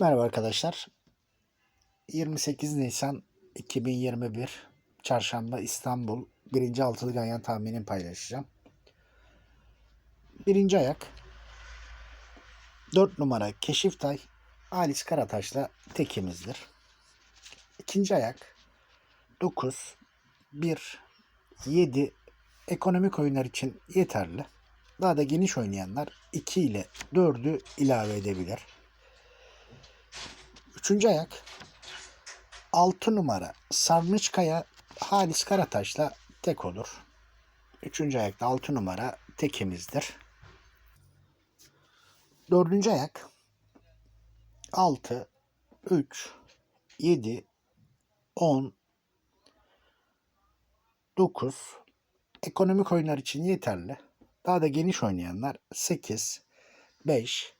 Merhaba arkadaşlar. 28 Nisan 2021 Çarşamba İstanbul birinci altılı ganyan tahminini paylaşacağım. Birinci ayak 4 numara Keşiftay Halis Karataş'la tekimizdir. İkinci ayak 9 1 7 ekonomik oyunlar için yeterli. Daha da geniş oynayanlar 2 ile 4'ü ilave edebilir. Üçüncü ayak 6 numara Sarnıçkaya Halis Karataş'la tek olur. Üçüncü ayakta 6 numara tekimizdir. Dördüncü ayak 6, 3, 7, 10, 9 ekonomik oyunlar için yeterli. Daha da geniş oynayanlar 8, 5,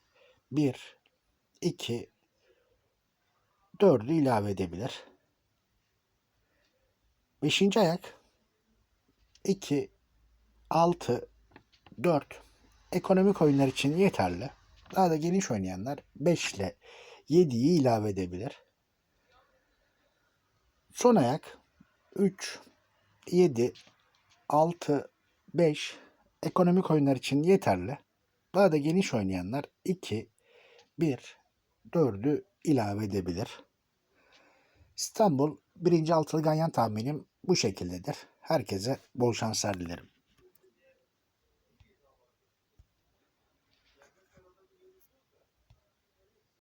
1, 2, 4'ü ilave edebilir. Beşinci ayak 2, 6, 4 ekonomik oyunlar için yeterli. Daha da geniş oynayanlar 5 ile 7'yi ilave edebilir. Son ayak 3, 7, 6, 5 ekonomik oyunlar için yeterli. Daha da geniş oynayanlar 2, 1, 4'ü ilave edebilir. İstanbul birinci altılı ganyan tahminim bu şekildedir. Herkese bol şanslar dilerim.